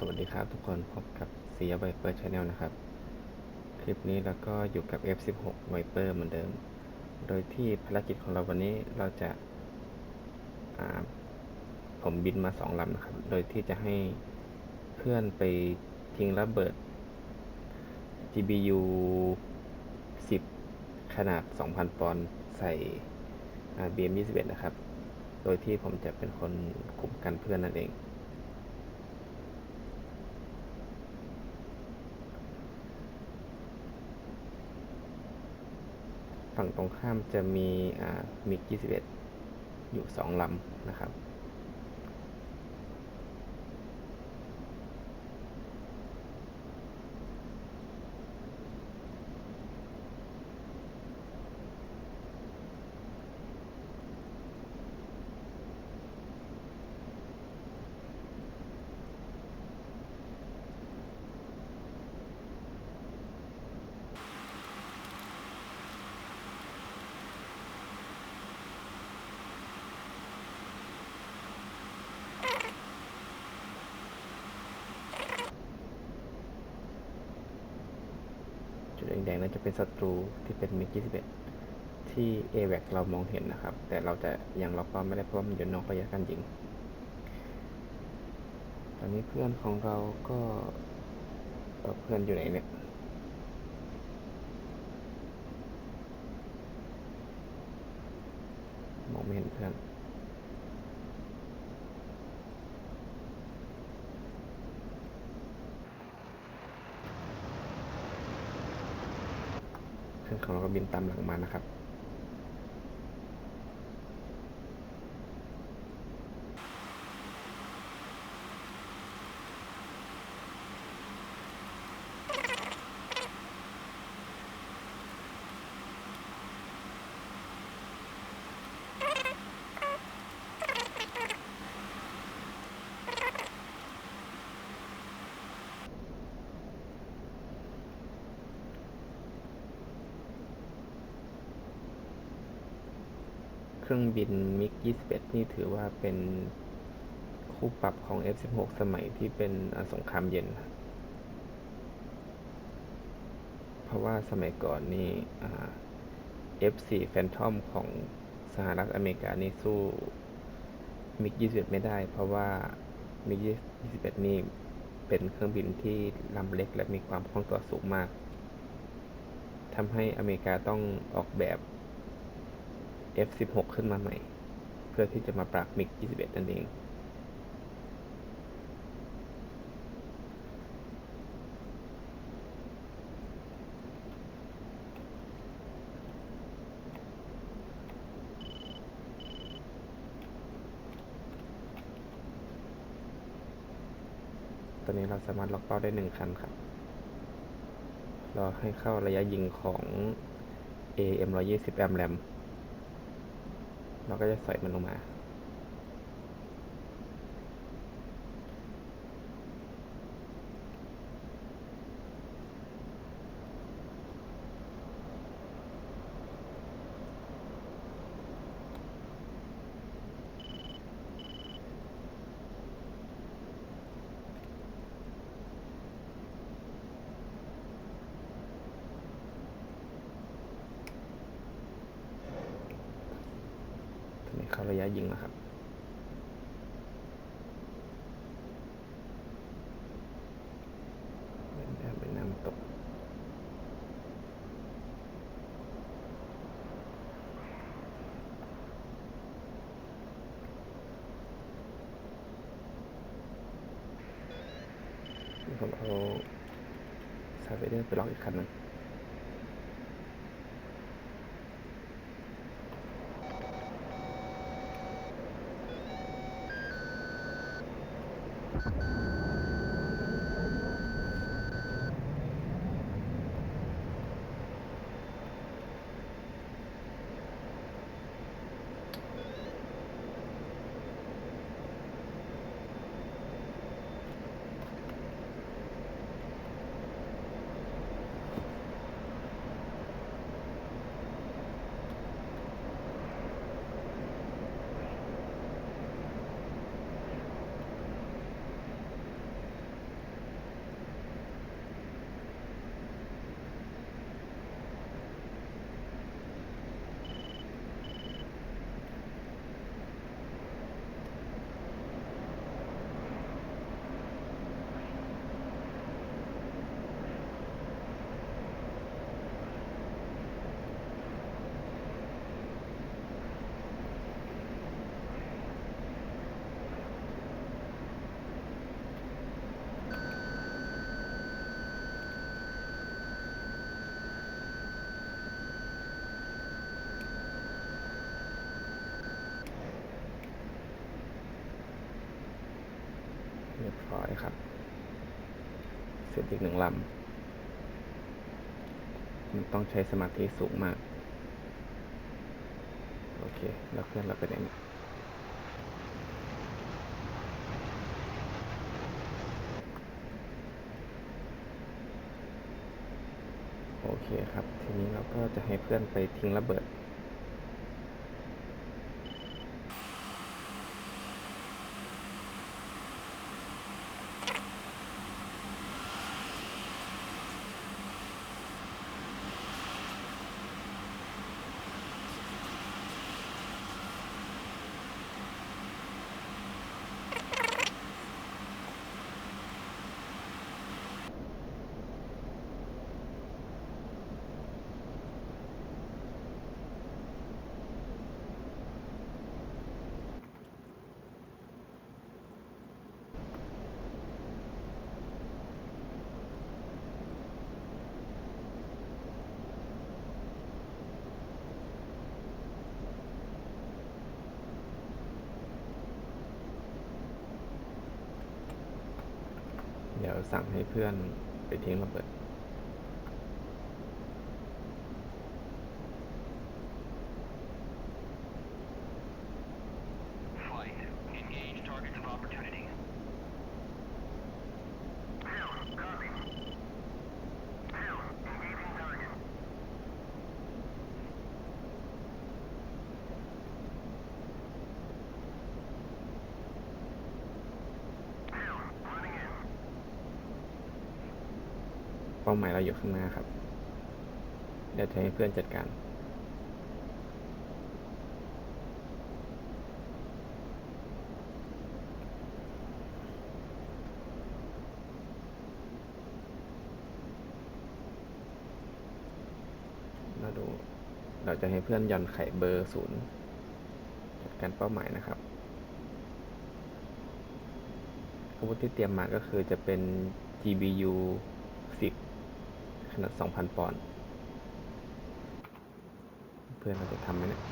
สวัสดีครับทุกคนพบกับเสียไวเปอร์ชาแนลนะครับ คลิปนี้เราก็อยู่กับ F16 Viper เหมือนเดิม โดยที่ภารกิจของเราวันนี้เราจะาผมบินมาสองลำนะครับ โดยที่จะให้เพื่อนไปทิ้งระเบิด GBU 10 ขนาด 2,000 ปอนด์ใส่อ่า BM 21 นะครับ โดยที่ผมจะเป็นคนคุมกันเพื่อนนั่นเอง ฝั่งตรงข้ามจะมีอ่ามิก 21 อยู่สองลำนะครับ นั่นจะเป็นศัตรูที่เป็นมิก21ที่ a v a c เรามองเห็นนะครับ แต่เราจะยังล็อกเป้าไม่ได้เพราะมันอยู่นอกระยะการยิง ตอนนี้เพื่อนของเราก็เเพื่อนอยู่ไหนเนี่ยมองไม่เห็นเพื่อน เพื่อนของเราก็บิน ตามหลังมานะครับ เครื่องบินมิก 21 นี่ถือว่าเป็นคู่ปรับของ F16 สมัยที่เป็นสงครามเย็น เพราะว่าสมัยก่อนนี่ F4 Phantom ของสหรัฐอเมริกานี่สู้มิก 21 ไม่ได้ เพราะว่ามิก 21 นี่เป็นเครื่องบินที่ลำเล็กและมีความคล่องตัวสูงมากทำให้อเมริกาต้องออกแบบ F16 ขึ้นมาใหม่ เพื่อที่จะมาปราบมิก 21 นั่นเองตอนนี้เราสามารถล็อกเป้าได้หนึ่งคันครับรอให้เข้าระยะยิงของ AM 120 แอมแรม เราก็จะใส่มันลงมา เข้าระยะยิงแล้วครับ เป็นน้ำตก ผมเอาซาเวเดอร์ไปล็อกอีกคันหนึง อยครับ เสร็จอีกหนึ่งลำ มันต้องใช้สมาธิสูงมาก โอเค แล้วเครื่องเราเป็นยังไงโอเคครับ ทีนี้เราก็จะให้เพื่อนไปทิ้งระเบิด สั่งให้เพื่อนไปทิ้งระเบิด ป้าหมายเราอยู่ข้างหน้าครับ เดี๋ยวจะให้เพื่อนจัดการเราดู เราจะให้เพื่อนย่อนไข่เบอร์ศูนย์จัดการเป้าหมายนะครับอาวุธที่เตรียมมาก็คือจะเป็น GBU 10 ขนาด 2,000 ปอนด์ เพื่อนเราจะทำไหมเนี่ย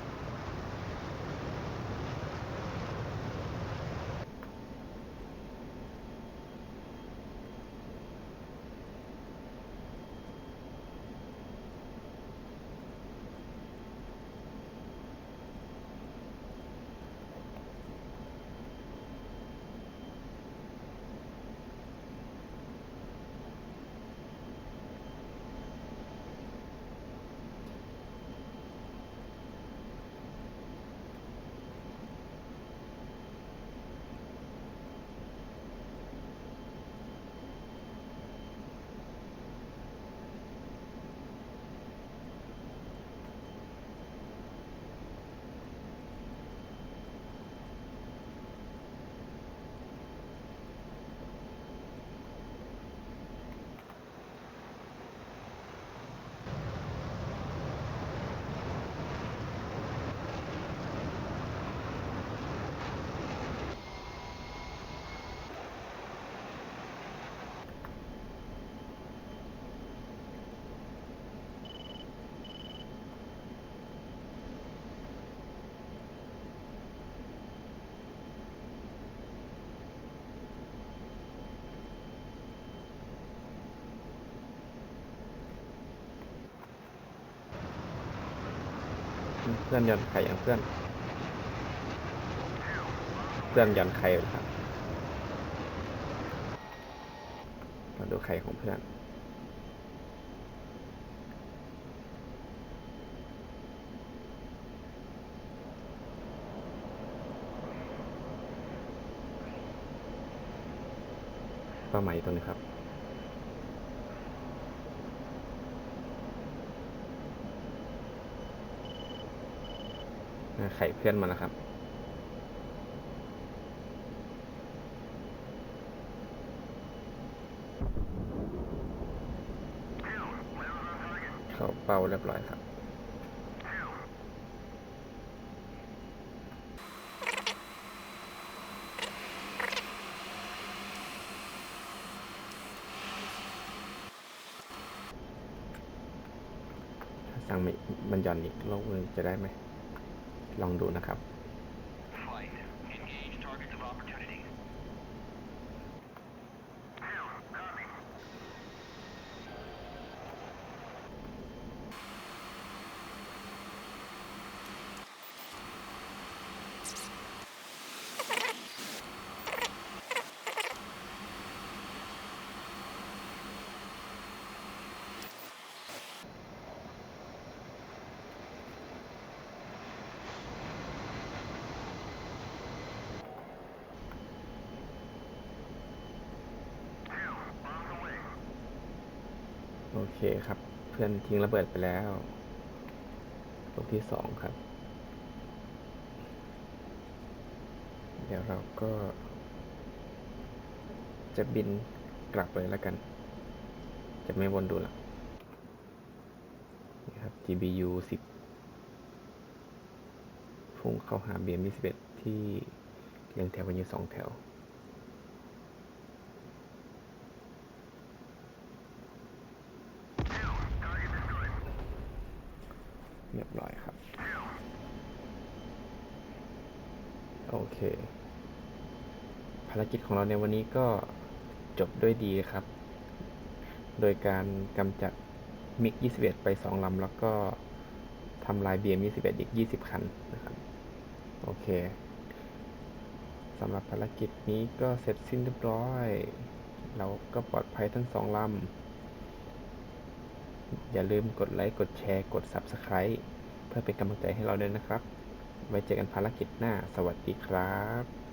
เพื่อนหย่อนไข่อย่างเพื่อน เพื่อนหย่อนไข่ครับมาดูไข่ของเพื่อนป้าหมายตรงนี้ครับ ไข่เพื่อนมาแล้วครับ เขาเป้าเรียบร้อยครับถ้าสั่งม่มันหย่อนอีกโลกนึงจะได้ไหม ลองดูนะครับ โอเคครับ เพื่อนทิ้งระเบิดไปแล้วลูกที่สองครับ เดี๋ยวเราก็ จะบินกลับเลยแล้วกัน จะไม่วนดูละนี่ครับ GBU 10พุ่งเข้าหา BM 21 ที่เรียงแถวกันอยู่สองแถว เรียบร้อยครับ โอเค ภารกิจของเราในวันนี้ก็จบด้วยดีครับ โดยการกำจัดมิก 21 ไป 2 ลำ แล้วก็ทำลาย BM 21 อีก 20 คันนะครับ โอเคสำหรับภารกิจนี้ก็เสร็จสิ้นเรียบร้อย เราก็ปลอดภัยทั้งสองลำ อย่าลืมกดไลค์ กดแชร์ กด Subscribe เพื่อเป็นกำลังใจให้เราด้วยนะครับ ไว้เจอกันภารกิจหน้า สวัสดีครับ